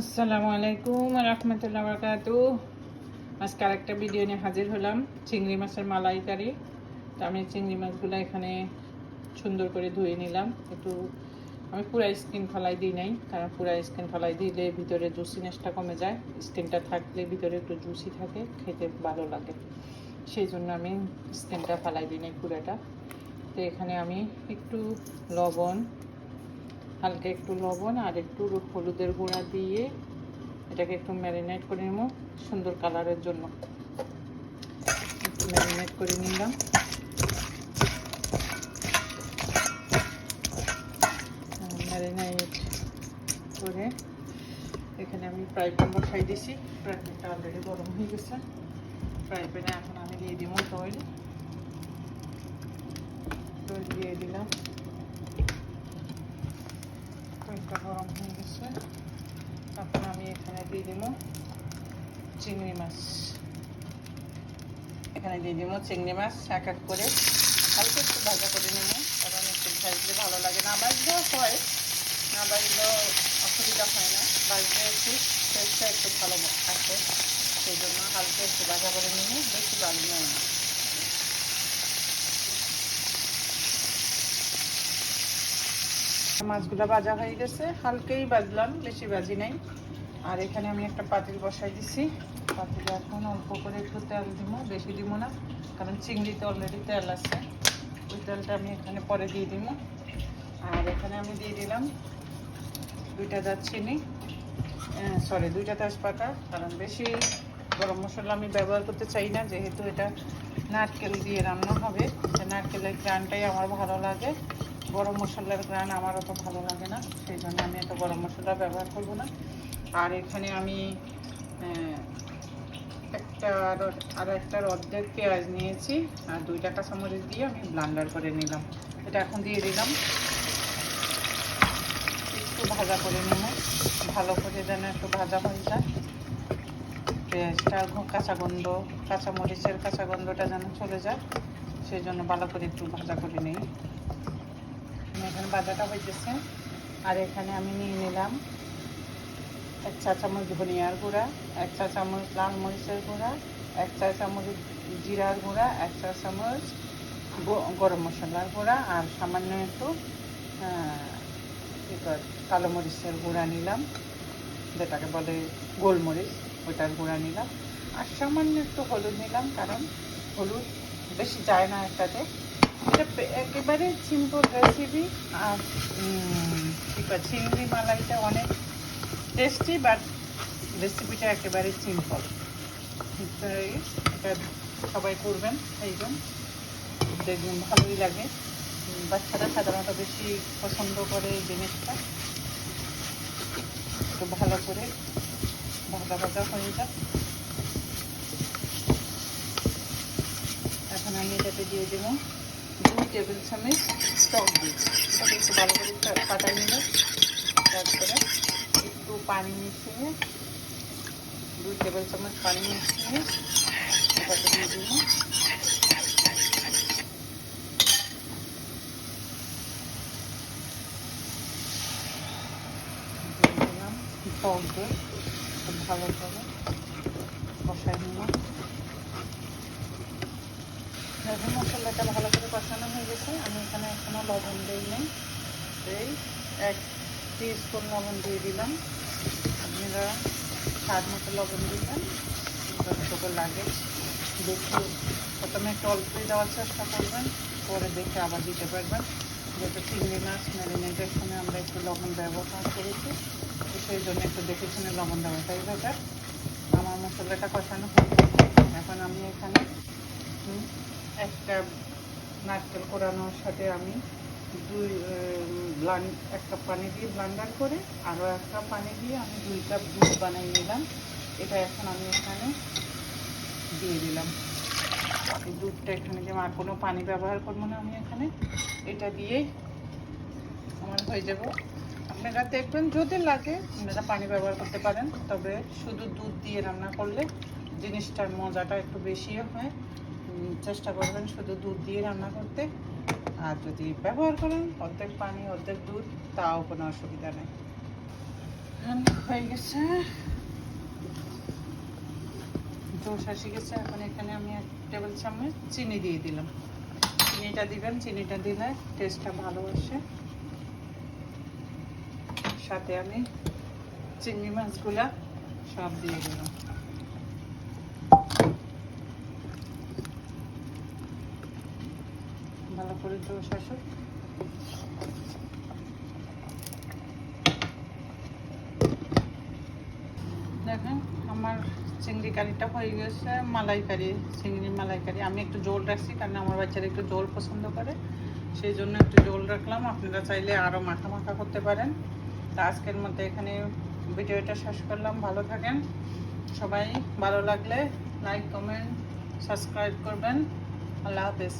আসসালামু আলাইকুম রহমতুল্লাহ বরকাত আজকে আরেকটা ভিডিও নিয়ে হাজির হলাম, চিংড়ি মাছের মালাইকারি। তো আমি চিংড়ি মাছগুলো এখানে সুন্দর করে ধুয়ে নিলাম। একটু আমি পুরা স্কিন ফলাই দিই নাই, কারণ পুরা স্কিন ফলাই দিলে ভিতরে জুসিনেসটা কমে যায়। স্কিনটা থাকলে ভিতরে একটু জুসি থাকে, খেতে ভালো লাগে। সেই জন্য আমি স্কিনটা ফালাই দিই নাই পুরাটা। তো এখানে আমি একটু লবণ হালকা একটু লবণ আর একটু হলুদের গুঁড়া দিয়ে এটাকে একটু ম্যারিনেট করে নেব সুন্দর কালারের জন্য। একটু ম্যারিনেট করে নিলাম। ম্যারিনেট করে এখানে আমি ফ্রাই প্যান বসাই দিছি। ফ্রাই প্যানটা অলরেডি গরম হয়ে গেছে। ফ্রাই প্যানে এখন আমি দিয়ে দিব তৈল তৈল দিয়ে দিলাম তেলটা গরম হয়ে গেছে এখন আমি এখানে দিয়ে দিব চিংড়ি মাছ। এখানে দিয়ে দিব চিংড়ি মাছ, এক এক করে। হালকা একটু ভাজা করে নেব, কারণ একটু ভাজলে ভালো লাগে না। ভাজলেও হয়, না ভাজলেও অসুবিধা হয় না। ভাজলে একটু টেস্টটা একটু ভালো আসে। সেই জন্য হালকা একটু ভাজা করে নিয়ে বেশি ভাজলেও না। মাছগুলো ভাজা হয়ে গেছে। হালকেই বাজলাম বেশি বাজি নাই। আর এখানে আমি একটা পাতিল বসাই দিছি। পাতিলে এখন অল্প করে একটু তেল দিব, বেশি দিব না, কারণ চিংড়িতে অলরেডি তেল আছে। ওই তেলটা আমি এখানে পরে দিয়ে দিব। আর এখানে আমি দিয়ে দিলাম দুইটা দারচিনি সরি দুইটা তেজপাতা, কারণ বেশি গরম মশলা আমি ব্যবহার করতে চাই না, যেহেতু এটা নারকেল দিয়ে রান্না হবে। নারকেলের গ্রানটাই আমার ভালো লাগে। গরম মশলার গ্রান আমার অত ভালো লাগে না, সেই জন্য আমি এত গরম মশলা ব্যবহার করব না। আর এখানে আমি একটা আর একটা অর্ধেক পেঁয়াজ নিয়েছি আর দুইটা কাঁচামরিচ দিয়ে আমি ব্লান্ডার করে নিলাম। এটা এখন দিয়ে দিলাম। একটু ভাজা করে নেব। ভালো করে যেন একটু ভাজা হয়ে যায়। পেঁয়াজটা কাঁচা গন্ধ কাঁচামরিচের কাঁচা গন্ধটা যেন চলে যায় সেই জন্য ভালো করে একটু ভাজা করে নিই। এখানে বাজাটা হইতেছে আর এখানে আমি নিয়ে নিলাম এক চা চামচ ধনিয়ার গুঁড়া, এক চা চামচ লাল মরিচের গুঁড়া, এক চা চামচ জিরার গুঁড়া, এক চা চামচ গরম মশলার গুঁড়া আর সামান্য একটু কালো মরিচের গুঁড়া নিলাম। যেটাকে বলে গোলমরিচ ওইটার গুঁড়া নিলাম। আর সামান্য একটু হলুদ নিলাম, কারণ হলুদ বেশি যায় না একটাতে। এটা একেবারে সিম্পল রেসিপি আর চিংড়ি মালাইটা অনেক টেস্টি বাট রেসিপিটা একেবারে সিম্পল এটা সবাই করবেন এইজন দেখবেন ভালোই লাগে। বাচ্চারা সাধারণত বেশি পছন্দ করে এই জিনিসটা। একটু ভালো করে ভাজা ভাজা হয়ে যাক। এখন আমি এটাতে দিয়ে দেবো দুই টেবিল চামচ টক দিই। একটু ভালো করে কাটা নিল, তারপরে পানি মিশিয়ে দুই টেবিল চামচ পানি মিশিয়ে এটাকে দিয়ে দিব টক দিয়ে খুব ভালো করে কষাই নিলাম। দেখুন মশলাটা ভালো করে কষানো হয়ে গেছে। আমি এখানে এখনও লবণ দিই নাই এই এক স্পুন লবণ দিয়ে দিলাম। আপনারা স্বাদ মতো লবণ দিবেন। যতটুকু লাগে। দেখে প্রথমে একটু অল্পই দেওয়ার চেষ্টা করবেন। পরে দেখে আবার দিতে পারবেন। যেহেতু চিংড়ি মাছ ম্যারিনেটের সময় আমরা একটু লবণ ব্যবহার করেছি। সেই জন্য একটু দেখে শুনে লবণ দেওয়াটাই বেটার আমার মশলাটা কষানো হয়ে গেছে। এখন আমি এখানে একটা নারকেল কোরানোর সাথে আমি দুই ব্লান এক কাপ পানি দিয়ে ব্লান্ডার করে আরও এক কাপ পানি দিয়ে আমি দুই কাপ দুধ বানিয়ে নিলাম। এটা এখন আমি এখানে দিয়ে দিলাম। দুধটা এখানে যে আর কোনো পানি ব্যবহার করব না আমি এখানে। এটা দিয়েই আমার হয়ে যাব। আপনারা দেখবেন যদি লাগে, আপনারা পানি ব্যবহার করতে পারেন, তবে শুধু দুধ দিয়ে রান্না করলে জিনিসটার মজাটা একটু বেশিও হয়। চেষ্টা করবেন শুধু দুধ দিয়ে রান্না করতে। আর যদি ব্যবহার করেন অর্ধেক পানি অর্ধেক দুধ তাও কোনো অসুবিধা নেই। রান্না হয়ে গেছে। জোশ আসি গেছে এখন এখানে আমি এক টেবিল চামচ চিনি দিয়ে দিলাম। চিনিটা দিবেন চিনিটা দিলে টেস্টটা ভালো আসে। সাথে আমি চিংড়ি মাছগুলা সব দিয়ে দিলাম। ভালো করে জোশ আসুক দেখেন, আমার চিংড়ি কারিটা হয়ে গেছে, মালাইকারি, চিংড়ি মালাইকারি। আমি একটু জোল রাখছি কারণ আমার বাচ্চারা একটু জোল পছন্দ করে। সেই জন্য একটু জোল রাখলাম। আপনারা চাইলে আরও মাখা মাখা করতে পারেন। তা আজকের মতো এখানে ভিডিওটা শেষ করলাম। ভালো থাকেন। সবাই ভালো লাগলে লাইক কমেন্ট সাবস্ক্রাইব করবেন। আল্লাহ হাফেজ।